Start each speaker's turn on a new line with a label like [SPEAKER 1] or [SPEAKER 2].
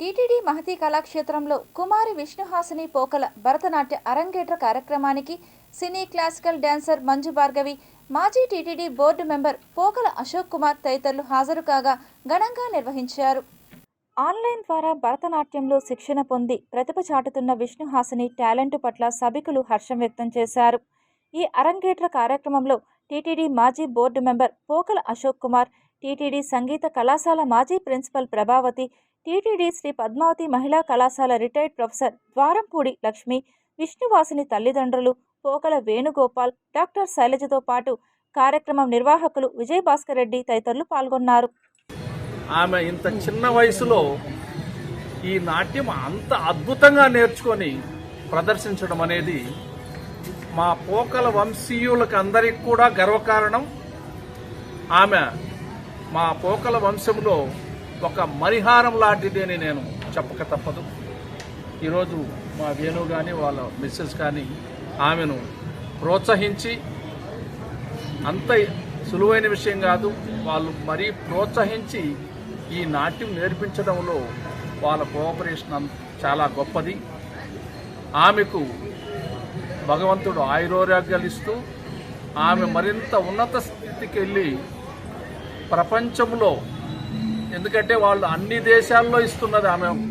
[SPEAKER 1] TTD Mahathi కళాక్షేత్రంలో కుమారి విష్ణుహాసిని పోకల భరతనాట్య అరంగేట్ర కార్యక్రమానికి cine classical dancer Manju Bhargavi మాజీ TTD board member Pokala Ashok Kumar తదితరులు హాజరు కాగా ఘనంగా నిర్వహించారు. ఆన్లైన్ ద్వారా భరతనాట్యంలో శిక్షణ పొంది ప్రతిభ చాటుతున్న విష్ణుహాసిని టాలెంట్ పట్ల సభికులు హర్షం వ్యక్తం చేశారు. ఈ అరంగేట్ర కార్యక్రమంలో టీటీడీ మాజీ board member Pokala Ashok Kumar TTD సంగీత కళాశాల మాజీ ప్రిన్సిపల్ ప్రభావతి టీటీడీ శ్రీ పద్మావతి మహిళా కళాశాల రిటైర్డ్ ప్రొఫెసర్ ద్వారంపూడి లక్ష్మి విష్ణువాసిని తల్లిదండ్రులు పోకల వేణుగోపాల్ డాక్టర్ శైలజతో పాటు కార్యక్రమం నిర్వాహకులు విజయభాస్కర్ రెడ్డి తదితరులు పాల్గొన్నారు.
[SPEAKER 2] ఆమె ఇంత చిన్న వయసులో ఈ నాట్యం అంత అద్భుతంగా నేర్చుకొని ప్రదర్శించడం అనేది మా పోకల వంశీయులకు అందరికి కూడా గర్వకారణం. ఆమె మా పోకల వంశంలో ఒక మరిహారం లాంటిది అని నేను చెప్పక తప్పదు. ఈరోజు మా వేణు కానీ వాళ్ళ మిస్సెస్ కానీ ఆమెను ప్రోత్సహించి అంత సులువైన విషయం కాదు వాళ్ళు మరీ ప్రోత్సహించి ఈ నాట్యం నేర్పించడంలో వాళ్ళ కోఆపరేషన్ చాలా గొప్పది. ఆమెకు భగవంతుడు ఆయురోగ్యాలు ఇస్తూ ఆమె మరింత ఉన్నత స్థితికి వెళ్ళి ప్రపంచంలో. ఎందుకంటే వాళ్ళు అన్ని దేశాల్లో ఇస్తున్నది ఆమె.